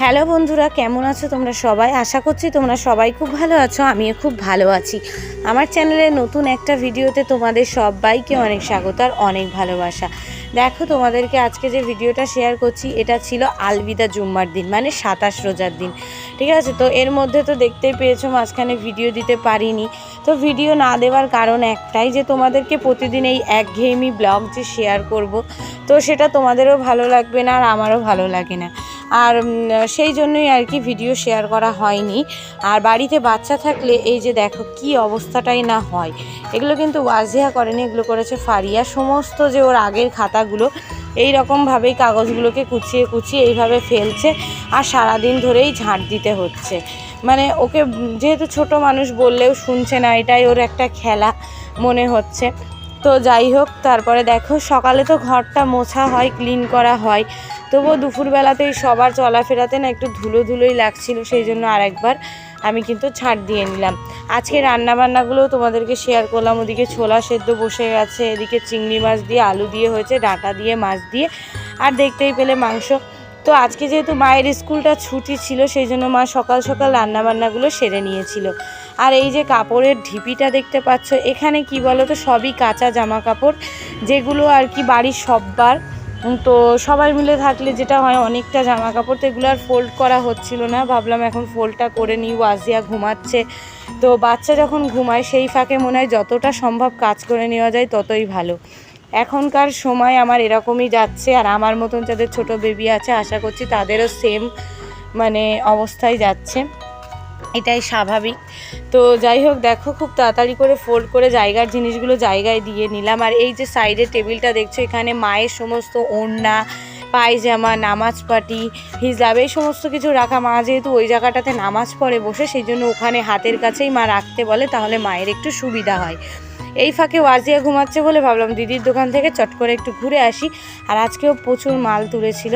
Hello বন্ধুরা, কেমন আছো তোমরা সবাই? আশা করছি তোমরা সবাই খুব ভালো আছো, আমিও খুব ভালো আছি। আমার চ্যানেলে নতুন একটা ভিডিওতে তোমাদের সবাইকে অনেক স্বাগত আর অনেক ভালোবাসা। দেখো, তোমাদেরকে আজকে যে ভিডিওটা শেয়ার করছি, এটা ছিল আলবিদা জুম্মার দিন মানে সাতাশ রোজার দিন। ঠিক আছে? তো এর মধ্যে তো দেখতেই পেয়েছ, মাঝখানে ভিডিও দিতে পারিনি। তো ভিডিও না দেওয়ার কারণ একটাই যে, তোমাদেরকে প্রতিদিন এই একঘেয়েমি ব্লগ যে শেয়ার করব, তো সেটা তোমাদেরও ভালো লাগবে না আর আমারও ভালো লাগে না। আর সেই জন্যই আর কি ভিডিও শেয়ার করা হয়নি। আর বাড়িতে বাচ্চা থাকলে এই যে দেখো কি অবস্থাটাই না হয়। এগুলো কিন্তু ওয়াজিয়া করেনি, এগুলো করেছে ফারিয়া। সমস্ত যে ওর আগের খাতাগুলো এই রকমভাবেই কাগজগুলোকে কুচিয়ে কুচিয়ে এইভাবে ফেলছে আর সারাদিন ধরেই ঝাঁট দিতে হচ্ছে। মানে ওকে যেহেতু ছোট মানুষ বললেও শুনছে না, এটাই ওর একটা খেলা মনে হচ্ছে। তো যাই হোক, তারপরে দেখো সকালে তো ঘরটা মোছা হয় ক্লিন করা হয়। তবুও দুপুরবেলাতেই সবার চলাফেরাতে না একটু ধুলো ধুলোই লাগছিল, সেই জন্য আরেকবার আমি কিন্তু ছাড় দিয়ে নিলাম। আজকে রান্না বান্নাগুলো তোমাদেরকে শেয়ার করলাম, ওদিকে ছোলা সেদ্ধ বসে গেছে, এদিকে চিংড়ি মাছ দিয়ে আলু দিয়ে হয়েছে, ডাঁটা দিয়ে মাছ দিয়ে, আর দেখতেই পেলে মাংস। তো আজকে যেহেতু মায়ের স্কুলটা ছুটি ছিল, সেই জন্য মা সকাল সকাল রান্না বান্নাগুলো সেরে নিয়েছিল। আর এই যে কাপড়ের ঢিপিটা দেখতে পাচ্ছ, এখানে কি বলো তো সবই কাঁচা জামা কাপড় যেগুলো আর কি বাড়ির সববার। তো সবাই মিলে থাকলে যেটা হয়, অনেকটা জামা কাপড় তো এগুলো আর ফোল্ড করা হচ্ছিল না। ভাবলাম এখন ফোল্ডটা করে নিই, ওয়াজিয়া ঘুমাচ্ছে। তো বাচ্চা যখন ঘুমায়, সেই ফাঁকে মনে হয় যতটা সম্ভব কাজ করে নেওয়া যায়, ততই ভালো। এখনকার সময় আমার এরকমই যাচ্ছে, আর আমার মতন যাদের ছোট বেবি আছে, আশা করছি তাদেরও সেম মানে অবস্থায় যাচ্ছে। এটাই স্বাভাবিক। তো যাই হোক, দেখো খুব তাড়াতাড়ি করে ফোল্ড করে জায়গার জিনিসগুলো জায়গায় দিয়ে নিলাম। আর এই যে সাইডে টেবিলটা দেখছ, এখানে মায়ের সমস্ত ওড়না, পায়জামা নামাজ পাটি হিজাব, এই সমস্ত কিছু রাখা। মা যেহেতু ওই জায়গাটাতে নামাজ পড়ে বসে, সেই জন্য ওখানে হাতের কাছেই মা রাখতে বলে, তাহলে মায়ের একটু সুবিধা হয়। এই ফাঁকে ওয়াজিয়া ঘুমাচ্ছে বলে ভাবলাম দিদির দোকান থেকে চট করে একটু ঘুরে আসি। আর আজকেও প্রচুর মাল তুলেছিল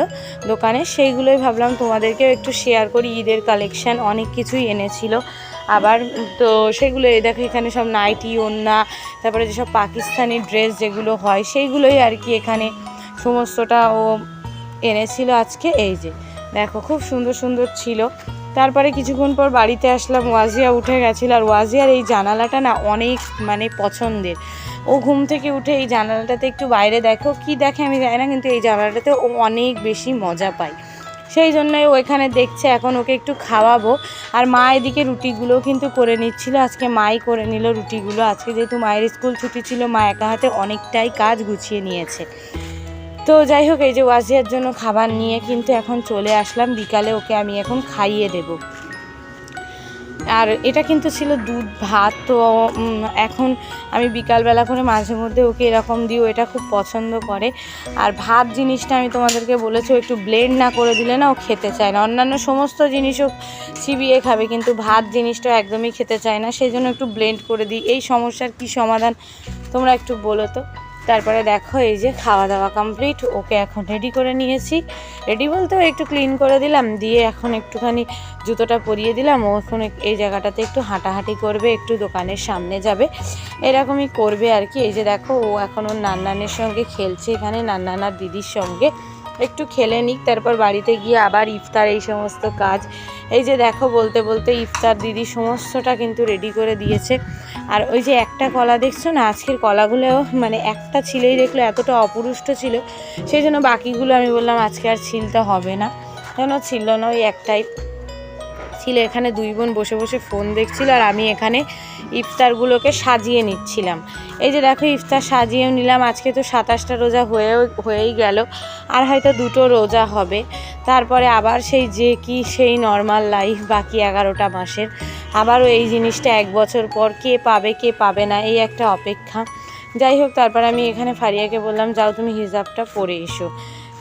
দোকানে, সেইগুলোই ভাবলাম তোমাদেরকেও একটু শেয়ার করি। ঈদের কালেকশন অনেক কিছুই এনেছিল। আবার তো সেগুলো দেখো এখানে সব নাইটি ওন্না তারপরে যেসব পাকিস্তানি ড্রেস যেগুলো হয়, সেইগুলোই আর কি এখানে সমস্তটা ও এনেছিল আজকে। এই যে, দেখো খুব সুন্দর সুন্দর ছিল। তারপরে কিছুক্ষণ পর বাড়িতে আসলাম, ওয়াজিয়া উঠে গেছিল। আর ওয়াজিয়ার এই জানালাটা না অনেক মানে পছন্দের। ও ঘুম থেকে উঠে এই জানালাটাতে একটু বাইরে দেখো, কি দেখে আমি জানি না, কিন্তু এই জানালাটাতে ও অনেক বেশি মজা পায়। সেই জন্যই ও এখানে দেখছে, এখন ওকে একটু খাওয়াবো। আর মা এদিকে রুটিগুলো কিন্তু করে নিচ্ছিল, আজকে মাই করে নিল রুটিগুলো। আজকে যেহেতু মায়ের স্কুল ছুটি ছিল, মা একা হাতে অনেকটাই কাজ গুছিয়ে নিয়েছে। তো যাই হোক, এই যে ওয়াজিয়ার জন্য খাবার নিয়ে কিন্তু এখন চলে আসলাম। বিকালে ওকে আমি এখন খাইয়ে দেব। আর এটা কিন্তু ছিল দুধ, ভাত, তো এখন আমি বিকালবেলা করে মাঝে মধ্যে ওকে এরকম দিও, এটা খুব পছন্দ করে। আর ভাত জিনিসটা আমি তোমাদেরকে বলেছি একটু ব্লেন্ড না করে দিলে না ও খেতে চায় না। অন্যান্য সমস্ত জিনিসও চিবিয়ে খাবে, কিন্তু ভাত জিনিসটা একদমই খেতে চায় না। সেই জন্য একটু ব্লেন্ড করে দিই। এই সমস্যার কি সমাধান, তোমরা একটু বলো তো। তারপরে দেখো এই যে খাওয়া দাওয়া কমপ্লিট ওকে এখন রেডি করে নিয়েছি। রেডি বলতে একটু ক্লিন করে দিলাম, দিয়ে এখন একটুখানি জুতোটা পরিয়ে দিলাম। ও এখন এই জায়গাটাতে একটু হাঁটাহাঁটি করবে, একটু দোকানের সামনে যাবে। এরকমই করবে আর কি। এই যে দেখো, ও এখন ওর নান্নানের সঙ্গে খেলছে এখানে নান্নানার দিদির সঙ্গে। একটু খেলে নিক, তারপর বাড়িতে গিয়ে আবার ইফতার, এই সমস্ত কাজ। এই যে দেখো, বলতে বলতে ইফতার দিদি সমস্তটা কিন্তু রেডি করে দিয়েছে। আর ওই যে একটা কলা দেখছ না, আজকের কলাগুলো মানে একটা ছিলেই দেখল এতটা অপুরুষ্ট ছিল, সেই জন্য বাকিগুলো আমি বললাম আজকে আর ছিলতে হবে না। কেন ছিল না ওই একটাই। ছিল, এখানে দুই বোন বসে বসে ফোন দেখছিল আর আমি এখানে ইফতারগুলোকে সাজিয়ে নিচ্ছিলাম। এই যে দেখো, ইফতার সাজিয়েও নিলাম। আজকে তো সাতাশটা রোজা হয়েও, হয়েই গেল। আর হয়তো দুটো রোজা হবে। তারপরে আবার সেই যে কি সেই নর্মাল লাইফ বাকি এগারোটা মাসের। আবারও এই জিনিসটা এক বছর পর কে পাবে কে পাবে না, এই একটা অপেক্ষা। যাই হোক, তারপর আমি এখানে ফারিয়াকে বললাম, যাও তুমি হিজাবটা পরে এসো।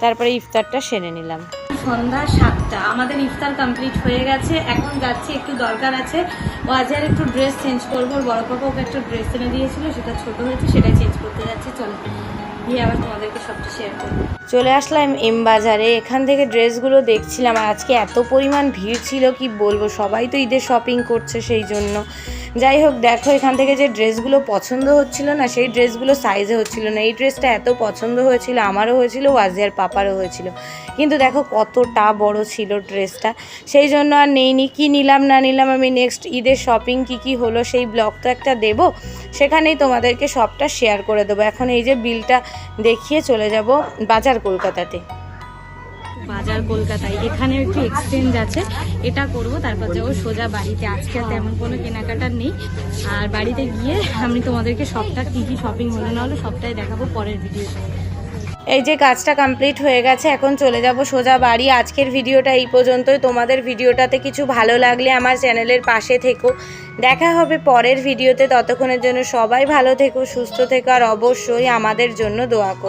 তারপরে ইফতারটা সেরে নিলাম। সন্ধ্যা সাতটা। আমাদের ইফতার কমপ্লিট হয়ে গেছে। এখন যাচ্ছি, একটু দরকার আছে। ও আজ আর একটু ড্রেস চেঞ্জ করব। বড় পাপা ওকে একটা ড্রেস এনে দিয়েছিল, সেটা ছোট হয়েছে, সেটাই চেঞ্জ করতে যাচ্ছি। চলো, গিয়ে আবার তোমাদেরকে সবটা শেয়ার করব চলে আসলাম এম বাজারে। এখান থেকে ড্রেসগুলো দেখছিলাম আর আজকে এত পরিমাণ ভিড় ছিল, কি বলব? সবাই তো ঈদের শপিং করছে সেই জন্য। যাই হোক, দেখো এখান থেকে যে ড্রেসগুলো পছন্দ হচ্ছিল না, সেই ড্রেসগুলো সাইজে হচ্ছিল না। এই ড্রেসটা এত পছন্দ হয়েছিল, আমারও হয়েছিল, ওয়াজিয়ার পাপারও হয়েছিল। কিন্তু দেখো কতটা বড় ছিল ড্রেসটা। সেই জন্য আর নেইনি, কি নিলাম, না নিলাম, আমি নেক্সট ঈদের শপিং কি কি হলো, সেই ব্লগ তো একটা দেবো। সেখানেই তোমাদেরকে সবটা শেয়ার করে দেবো। এখন এই যে বিলটা দেখিয়ে চলে যাব বাজার কলকাতাতে। বাজার কলকাতায়। এখানে একটু এক্সচেঞ্জ আছে। এটা করব, তারপর যাব সোজা বাড়িতে। আজকে তেমন কোনো কেনাকাটার নেই। আর বাড়িতে গিয়ে আমি তোমাদেরকে সবটা কী কী শপিং হলো না হলো সবটাই দেখাবো পরের ভিডিওতে এই যে কাজটা কমপ্লিট হয়ে গেছে, এখন চলে যাব সোজা বাড়ি। আজকের ভিডিওটা এই পর্যন্তই। তোমাদের ভিডিওটাতে কিছু ভালো লাগলে আমার চ্যানেলের পাশে থেকো। দেখা হবে পরের ভিডিওতে ততক্ষণের জন্য সবাই ভালো থেকো, সুস্থ থেকো, আর অবশ্যই আমাদের জন্য দোয়া করো।